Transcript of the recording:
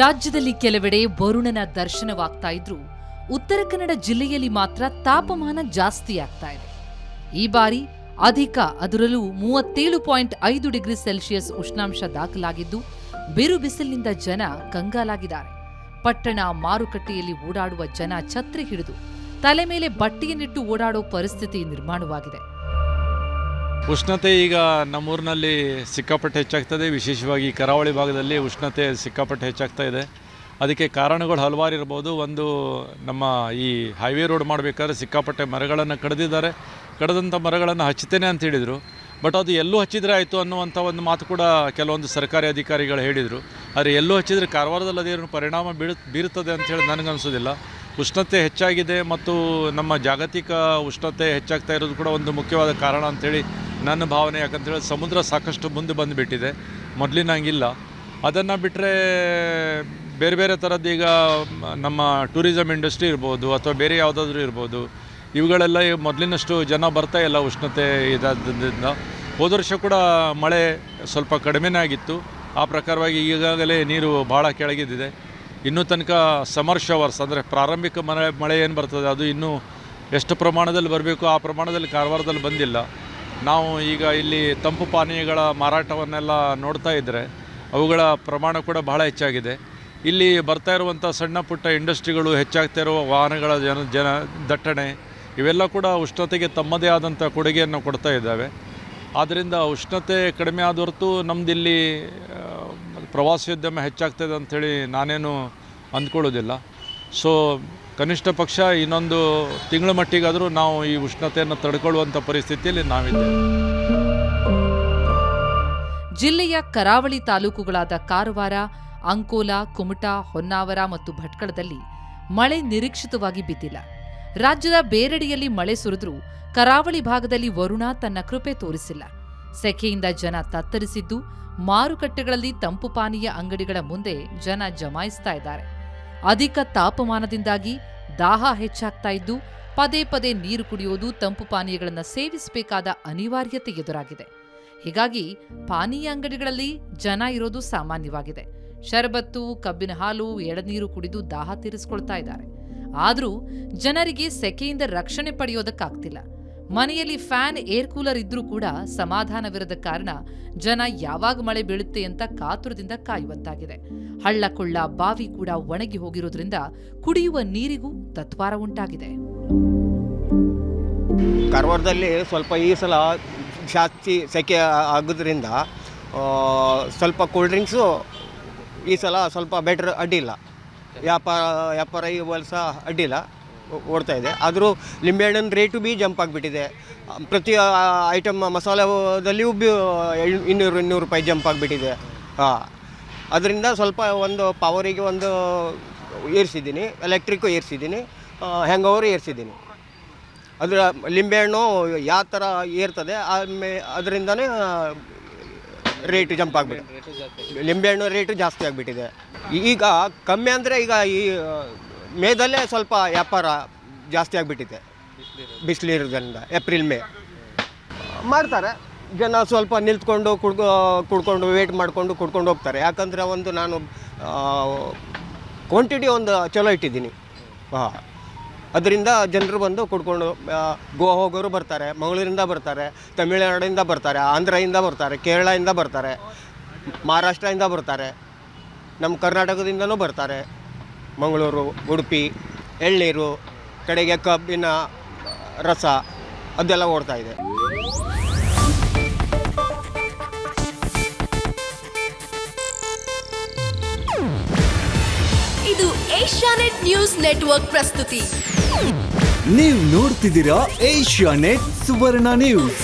ರಾಜ್ಯದಲ್ಲಿ ಕೆಲವೆಡೆ ವರುಣನ ದರ್ಶನವಾಗ್ತಾ ಇದ್ರೂ ಉತ್ತರ ಕನ್ನಡ ಜಿಲ್ಲೆಯಲ್ಲಿ ಮಾತ್ರ ತಾಪಮಾನ ಜಾಸ್ತಿ ಆಗ್ತಾ ಇದೆ. ಈ ಬಾರಿ ಅಧಿಕ ಅದರಲ್ಲೂ ಮೂವತ್ತೇಳು ಪಾಯಿಂಟ್ ಐದು ಡಿಗ್ರಿ ಸೆಲ್ಸಿಯಸ್ ಉಷ್ಣಾಂಶ ದಾಖಲಾಗಿದ್ದು ಬಿರು ಬಿಸಿಲಿನಿಂದ ಜನ ಕಂಗಾಲಾಗಿದ್ದಾರೆ. ಪಟ್ಟಣ ಮಾರುಕಟ್ಟೆಯಲ್ಲಿ ಓಡಾಡುವ ಜನ ಛತ್ರಿ ಹಿಡಿದು ತಲೆ ಮೇಲೆ ಬಟ್ಟೆಯನ್ನಿಟ್ಟು ಓಡಾಡೋ ಪರಿಸ್ಥಿತಿ ನಿರ್ಮಾಣವಾಗಿದೆ. ಉಷ್ಣತೆ ಈಗ ನಮ್ಮೂರಿನಲ್ಲಿ ಸಿಕ್ಕಾಪಟ್ಟೆ ಹೆಚ್ಚಾಗ್ತದೆ. ವಿಶೇಷವಾಗಿ ಕರಾವಳಿ ಭಾಗದಲ್ಲಿ ಉಷ್ಣತೆ ಸಿಕ್ಕಾಪಟ್ಟೆ ಹೆಚ್ಚಾಗ್ತಾ ಇದೆ. ಅದಕ್ಕೆ ಕಾರಣಗಳು ಹಲವಾರು ಇರ್ಬೋದು. ಒಂದು ನಮ್ಮ ಈ ಹೈವೇ ರೋಡ್ ಮಾಡಬೇಕಾದ್ರೆ ಸಿಕ್ಕಾಪಟ್ಟೆ ಮರಗಳನ್ನು ಕಡಿದಿದ್ದಾರೆ. ಕಡಿದಂಥ ಮರಗಳನ್ನು ಹಚ್ಚುತ್ತೇನೆ ಅಂತ ಹೇಳಿದರು. ಬಟ್ ಅದು ಎಲ್ಲೂ ಹಚ್ಚಿದರೆ ಆಯಿತು ಅನ್ನುವಂಥ ಒಂದು ಮಾತು ಕೂಡ ಕೆಲವೊಂದು ಸರ್ಕಾರಿ ಅಧಿಕಾರಿಗಳು ಹೇಳಿದರು. ಆದರೆ ಎಲ್ಲೂ ಹಚ್ಚಿದರೆ ಕಾರವಾರದಲ್ಲಿ ಅದೇನು ಪರಿಣಾಮ ಬೀಳ, ಬೀರುತ್ತದೆ ಅಂತ ಹೇಳಿ ನನಗನ್ಸೋದಿಲ್ಲ. ಉಷ್ಣತೆ ಹೆಚ್ಚಾಗಿದೆ ಮತ್ತು ನಮ್ಮ ಜಾಗತಿಕ ಉಷ್ಣತೆ ಹೆಚ್ಚಾಗ್ತಾ ಇರೋದು ಕೂಡ ಒಂದು ಮುಖ್ಯವಾದ ಕಾರಣ ಅಂಥೇಳಿ ನನ್ನ ಭಾವನೆ ಯಾಕಂತೇಳಿ ಸಮುದ್ರ ಸಾಕಷ್ಟು ಮುಂದೆ ಬಂದುಬಿಟ್ಟಿದೆ. ಮೊದಲಿನಂಗಿಲ್ಲ ಅದನ್ನು ಬಿಟ್ಟರೆ ಬೇರೆ ಬೇರೆ ಥರದ್ದು ಈಗ ನಮ್ಮ ಟೂರಿಸಮ್ ಇಂಡಸ್ಟ್ರಿ ಇರ್ಬೋದು ಅಥವಾ ಬೇರೆ ಯಾವುದಾದ್ರೂ ಇರ್ಬೋದು. ಇವುಗಳೆಲ್ಲ ಮೊದಲಿನಷ್ಟು ಜನ ಬರ್ತಾ ಇಲ್ಲ ಉಷ್ಣತೆ ಇದಾದ್ದರಿಂದ. ಹೋದ ವರ್ಷ ಕೂಡ ಮಳೆ ಸ್ವಲ್ಪ ಕಡಿಮೆನೇ ಆಗಿತ್ತು. ಆ ಪ್ರಕಾರವಾಗಿ ಈಗಾಗಲೇ ನೀರು ಭಾಳ ಕೆಳಗಿದ್ದಿದೆ. ಇನ್ನೂ ತನಕ ಸಮರ್ ಶವರ್ಸ್ ಅಂದರೆ ಪ್ರಾರಂಭಿಕ ಮಳೆ ಮಳೆ ಏನು ಬರ್ತದೆ ಅದು ಇನ್ನೂ ಎಷ್ಟು ಪ್ರಮಾಣದಲ್ಲಿ ಬರಬೇಕು ಆ ಪ್ರಮಾಣದಲ್ಲಿ ಕಾರವಾರದಲ್ಲಿ ಬಂದಿಲ್ಲ. ನಾವು ಈಗ ಇಲ್ಲಿ ತಂಪು ಪಾನೀಯಗಳ ಮಾರಾಟವನ್ನೆಲ್ಲ ನೋಡ್ತಾ ಇದ್ದರೆ ಅವುಗಳ ಪ್ರಮಾಣ ಕೂಡ ಬಹಳ ಹೆಚ್ಚಾಗಿದೆ. ಇಲ್ಲಿ ಬರ್ತಾ ಇರುವಂಥ ಸಣ್ಣ ಪುಟ್ಟ ಇಂಡಸ್ಟ್ರಿಗಳು, ಹೆಚ್ಚಾಗ್ತಾ ಇರುವ ವಾಹನಗಳ ಜನ ಜನ ದಟ್ಟಣೆ, ಇವೆಲ್ಲ ಕೂಡ ಉಷ್ಣತೆಗೆ ತಮ್ಮದೇ ಆದಂಥ ಕೊಡುಗೆಯನ್ನು ಕೊಡ್ತಾ ಇದ್ದಾವೆ. ಆದ್ದರಿಂದ ಉಷ್ಣತೆ ಕಡಿಮೆ ಆದ ಹೊರತು ನಮ್ಮದಿಲ್ಲಿ ಪ್ರವಾಸೋದ್ಯಮ ಹೆಚ್ಚಾಗ್ತದೆ ಅಂಥೇಳಿ ನಾನೇನು ಅಂದ್ಕೊಳ್ಳೋದಿಲ್ಲ. ಸೊ ಕನಿಷ್ಠ ಪಕ್ಷ ಇನ್ನೊಂದು ತಿಂಗಳ ಮಟ್ಟಿಗಾದರೂ ನಾವು ಈ ಉಷ್ಣತೆಯನ್ನು ತಡ್ಕೊಳ್ಳುವಂಥ ಪರಿಸ್ಥಿತಿಯಲ್ಲಿ ನಾವಿದ್ದೇವೆ. ಜಿಲ್ಲೆಯ ಕರಾವಳಿ ತಾಲೂಕುಗಳಾದ ಕಾರವಾರ, ಅಂಕೋಲ, ಕುಮಟಾ, ಹೊನ್ನಾವರ ಮತ್ತು ಭಟ್ಕಳದಲ್ಲಿ ಮಳೆ ನಿರೀಕ್ಷಿತವಾಗಿ ಬಿದ್ದಿಲ್ಲ. ರಾಜ್ಯದ ಬೇರೆಡೆಯಲ್ಲಿ ಮಳೆ ಸುರಿದ್ರೂ ಕರಾವಳಿ ಭಾಗದಲ್ಲಿ ವರುಣ ತನ್ನ ಕೃಪೆ ತೋರಿಸಿಲ್ಲ. ಸೆಖೆಯಿಂದ ಜನ ತತ್ತರಿಸಿದ್ದು ಮಾರುಕಟ್ಟೆಗಳಲ್ಲಿ ತಂಪು ಪಾನೀಯ ಅಂಗಡಿಗಳ ಮುಂದೆ ಜನ ಜಮಾಯಿಸ್ತಾ ಇದ್ದಾರೆ. ಅಧಿಕ ತಾಪಮಾನದಿಂದಾಗಿ ದಾಹ ಹೆಚ್ಚಾಗ್ತಾ ಇದ್ದು ಪದೇ ಪದೇ ನೀರು ಕುಡಿಯೋದು ತಂಪು ಪಾನೀಯಗಳನ್ನು ಸೇವಿಸಬೇಕಾದ ಅನಿವಾರ್ಯತೆ ಎದುರಾಗಿದೆ. ಹೀಗಾಗಿ ಪಾನೀಯ ಅಂಗಡಿಗಳಲ್ಲಿ ಜನ ಇರೋದು ಸಾಮಾನ್ಯವಾಗಿದೆ. ಶರಬತ್ತು, ಕಬ್ಬಿನ ಹಾಲು, ಎಳನೀರು ಕುಡಿದು ದಾಹ ತೀರಿಸ್ಕೊಳ್ತಾ ಇದ್ದಾರೆ. ಆದರೂ ಜನರಿಗೆ ಸೆಕೆಯಿಂದ ರಕ್ಷಣೆ ಪಡೆಯೋದಕ್ಕಾಗ್ತಿಲ್ಲ. ಮನೆಯಲ್ಲಿ ಫ್ಯಾನ್, ಏರ್ ಕೂಲರ್ ಇದ್ರೂ ಕೂಡ ಸಮಾಧಾನವಿರದ ಕಾರಣ ಜನ ಯಾವಾಗ ಮಳೆ ಬೀಳುತ್ತೆ ಅಂತ ಕಾತುರದಿಂದ ಕಾಯುವಂತಾಗಿದೆ. ಹಳ್ಳ ಕೊಳ್ಳ ಬಾವಿ ಕೂಡ ಒಣಗಿ ಹೋಗಿರೋದ್ರಿಂದ ಕುಡಿಯುವ ನೀರಿಗೂ ತತ್ವಾರ ಉಂಟಾಗಿದೆ. ಕಾರವಾರದಲ್ಲಿ ಸ್ವಲ್ಪ ಈ ಸಲ ಜಾಸ್ತಿ ಸೆಕೆ ಆಗೋದ್ರಿಂದ ಸ್ವಲ್ಪ ಕೂಲ್ ಡ್ರಿಂಕ್ಸು ಈ ಸಲ ಸ್ವಲ್ಪ ಬೆಟರ್ ಅಡ್ಡಿಲ್ಲ ವ್ಯಾಪಾರ ವ್ಯಾಪಾರ ಈ ವರ್ಷ ಅಡ್ಡಿಲ್ಲ ಓಡ್ತಾ ಇದೆ. ಆದರೂ ಲಿಂಬೆಹಣ್ಣಿನ ರೇಟು ಬಿ ಜಂಪ್ ಆಗಿಬಿಟ್ಟಿದೆ. ಪ್ರತಿ ಐಟಮ್ ಮಸಾಲೆದಲ್ಲಿಯೂ ಬಿ ಇನ್ನೂರು ಇನ್ನೂರು ರೂಪಾಯಿ ಜಂಪ್ ಆಗಿಬಿಟ್ಟಿದೆ. ಹಾಂ. ಅದರಿಂದ ಸ್ವಲ್ಪ ಒಂದು ಪವರಿಗೆ ಒಂದು ಏರಿಸಿದ್ದೀನಿ. ಎಲೆಕ್ಟ್ರಿಕ್ಕು ಏರಿಸಿದ್ದೀನಿ. ಹ್ಯಾಂಗ್ ಓವರ್ ಏರಿಸಿದ್ದೀನಿ. ಅದರ ಲಿಂಬೆಹಣ್ಣು ಯಾವ ಥರ ಏರ್ತದೆ ಆಮೇ ಅದರಿಂದನೇ ರೇಟ್ ಜಂಪ್ ಆಗಿಬಿಟ್ಟು. ಲಿಂಬೆಹಣ್ಣು ರೇಟು ಜಾಸ್ತಿ ಆಗಿಬಿಟ್ಟಿದೆ. ಈಗ ಕಮ್ಮಿ ಅಂದರೆ ಈಗ ಈ ಮೇದಲ್ಲೇ ಸ್ವಲ್ಪ ವ್ಯಾಪಾರ ಜಾಸ್ತಿ ಆಗಿಬಿಟ್ಟಿದೆ. ಬಿಸಿಲಿರೋದ್ರಿಂದ ಏಪ್ರಿಲ್, ಮೇ. ಮಾಡ್ತಾರೆ. ಜನ ಸ್ವಲ್ಪ ನಿಲ್ತ್ಕೊಂಡು ಕುಡ್ಕೊ, ಕುಡ್ಕೊಂಡು ವೇಟ್ ಮಾಡಿಕೊಂಡು ಕುಡ್ಕೊಂಡು ಹೋಗ್ತಾರೆ. ಯಾಕಂದರೆ ಒಂದು ನಾನು ಕ್ವಾಂಟಿಟಿ ಒಂದು ಚಲೋ ಇಟ್ಟಿದ್ದೀನಿ. ಹಾಂ. ಅದರಿಂದ ಜನರು ಬಂದು ಕುಡ್ಕೊಂಡು ಗೋವಾ ಹೋಗೋರು ಬರ್ತಾರೆ, ಮಂಗಳೂರಿಂದ ಬರ್ತಾರೆ, ತಮಿಳುನಾಡಿಂದ ಬರ್ತಾರೆ, ಆಂಧ್ರದಿಂದ ಬರ್ತಾರೆ, ಕೇರಳದಿಂದ ಬರ್ತಾರೆ, ಮಹಾರಾಷ್ಟ್ರದಿಂದ ಬರ್ತಾರೆ, ನಮ್ಮ ಕರ್ನಾಟಕದಿಂದಲೂ ಬರ್ತಾರೆ. ಮಂಗಳೂರು ಉಡುಪಿ ಎಳ್ಳೀರು ಕಡೆಗೆ ಕಬ್ಬಿನ ರಸ ಅದೆಲ್ಲ ಓಡ್ತಾ ಇದೆ. ಇದು ಏಷ್ಯಾನೆಟ್ ನ್ಯೂಸ್ ನೆಟ್ವರ್ಕ್ ಪ್ರಸ್ತುತಿ. ನೀವು ನೋಡ್ತಿದ್ದೀರಾ ಏಷ್ಯಾನೆಟ್ ಸುವರ್ಣ ನ್ಯೂಸ್.